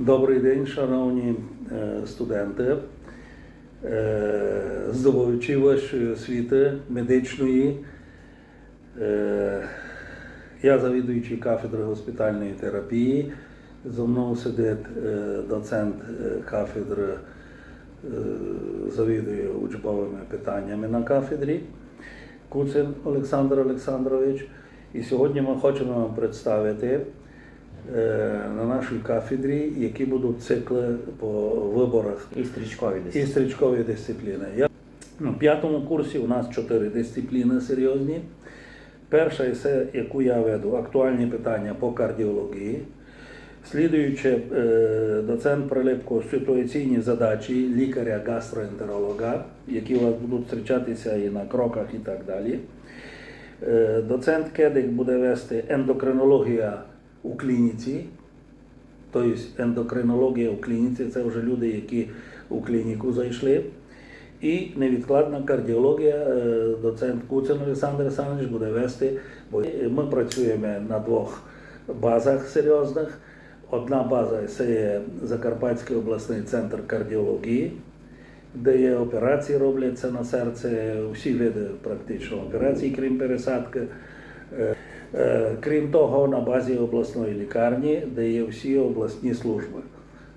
Добрий день, шановні е, студенти, Е, здобувачі вашої освіти медичної. Е, Я завідуючий кафедри госпітальної терапії. Зо мною сидить доцент кафедри, завідує учбовими питаннями на кафедрі Куцин Олександр Олександрович. І сьогодні ми хочемо вам представити на нашій кафедрі, які будуть цикли по виборах І стрічкові і стрічкові дисципліни. Я, ну, в п'ятому курсі у нас чотири дисципліни серйозні. Перша, це, яку я веду, актуальні питання по кардіології. Слідуючи, е, доцент Прилипко ситуаційні задачі лікаря-гастроентеролога, які у вас будуть зустрічатися і на кроках, і так далі. Е, Доцент Кедик буде вести ендокринологія у клініці, Тобто ендокринологія у клініці це вже люди, які у клініку зайшли. І невідкладна кардіологія, е, доцент Куцин Олександр Олександрович буде вести, бо ми працюємо на двох базах серйозних. Одна база це є Закарпатський обласний центр кардіології, де є операції робляться на серце, всі види практично операцій, крім пересадки. Е, Крім того, на базі обласної лікарні, де є всі обласні служби.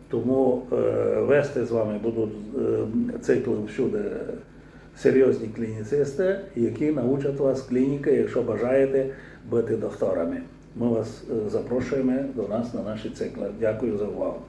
Тому е, вести з вами будуть е, цикли всюди серйозні клініцисти, які навчать вас клініки, якщо бажаєте бути докторами. Ми вас запрошуємо до нас на наші цикли. Дякую за увагу.